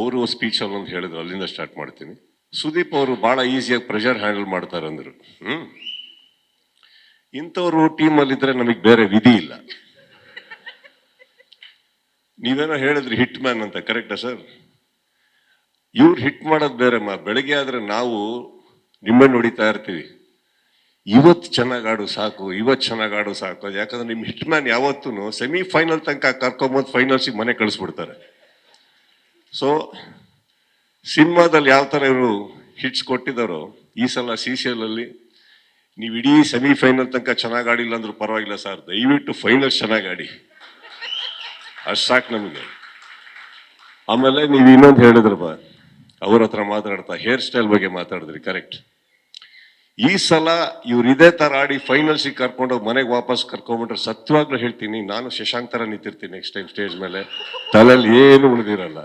ಅವರು ಸ್ಪೀಚಲ್ಲಿ ಒಂದು ಹೇಳಿದ್ರು, ಅಲ್ಲಿಂದ ಸ್ಟಾರ್ಟ್ ಮಾಡ್ತೀನಿ. ಸುದೀಪ್ ಅವರು ಭಾಳ ಈಸಿಯಾಗಿ ಪ್ರೆಷರ್ ಹ್ಯಾಂಡಲ್ ಮಾಡ್ತಾರೆ ಅಂದರು. ಹ್ಮ್. ಇಂಥವ್ರು ಟೀಮಲ್ಲಿದ್ದರೆ ನಮಗೆ ಬೇರೆ ವಿಧಿ ಇಲ್ಲ. ನೀವೇನೋ ಹೇಳಿದ್ರಿ ಹಿಟ್ ಮ್ಯಾನ್ ಅಂತ ಕರೆಕ್ಟಾ ಸರ್ ಇವ್ರು ಹಿಟ್ ಮಾಡೋದು ಬೇರೆ ಮಾ, ಬೆಳಗ್ಗೆ ಆದ್ರೆ ನಾವು ನಿಮ್ಮನ್ನು ಹೊಡಿತಾ ಇರ್ತೀವಿ. ಇವತ್ತು ಚೆನ್ನಾಗಿ ಆಡು ಸಾಕು ಇವತ್ತು ಚೆನ್ನಾಗಿ ಆಡು ಸಾಕು. ಯಾಕಂದ್ರೆ ನಿಮ್ಮ ಹಿಟ್ ಮ್ಯಾನ್ ಯಾವತ್ತೂ ಸೆಮಿ ಫೈನಲ್ ತನಕ ಕರ್ಕೊಂಬಂದು ಫೈನಲ್ಸಿಗೆ ಮನೆ ಕಳಿಸ್ಬಿಡ್ತಾರೆ. ಸೊ ಸಿನಿಮಾದಲ್ಲಿ ಯಾವ ಥರ ಇವರು ಹಿಟ್ಸ್ ಕೊಟ್ಟಿದ್ದಾರೋ, ಈ ಸಲ ಸಿ ಸಿ ಎಲ್ ಅಲ್ಲಿ ನೀವು ಇಡೀ ಸೆಮಿ ಫೈನಲ್ ತನಕ ಚೆನ್ನಾಗಿ ಆಡಿಲ್ಲ ಅಂದ್ರೂ ಪರವಾಗಿಲ್ಲ ಸರ್ ದಯವಿಟ್ಟು ಫೈನಲ್ ಚೆನ್ನಾಗಿ ಆಡಿ. ಅಷ್ಟು ಸಾಕು ನಮಗೆ. ಆಮೇಲೆ ನೀವು ಇನ್ನೊಂದು ಹೇಳಿದ್ರಪ್ಪ ಅವ್ರ ಹತ್ರ ಮಾತಾಡ್ತಾ ಹೇರ್ ಸ್ಟೈಲ್ ಬಗ್ಗೆ ಮಾತಾಡಿದ್ರಿ ಕರೆಕ್ಟ್ ಈ ಸಲ ಇವ್ರು ಇದೇ ತರ ಆಡಿ ಫೈನಲ್ಸಿಗೆ ಕರ್ಕೊಂಡೋಗಿ ಮನೆಗೆ ವಾಪಸ್ ಕರ್ಕೊಂಡ್ಬಿಟ್ರೆ ಸತ್ಯವಾಗ್ಲೂ ಹೇಳ್ತೀನಿ, ನಾನು ಶಶಾಂಕ್ ತರ ನಿಂತಿರ್ತೀನಿ ನೆಕ್ಸ್ಟ್ ಟೈಮ್ ಸ್ಟೇಜ್ ಮೇಲೆ. ತಲೆಯಲ್ಲಿ ಏನು ಉಳಿದಿರಲ್ಲ.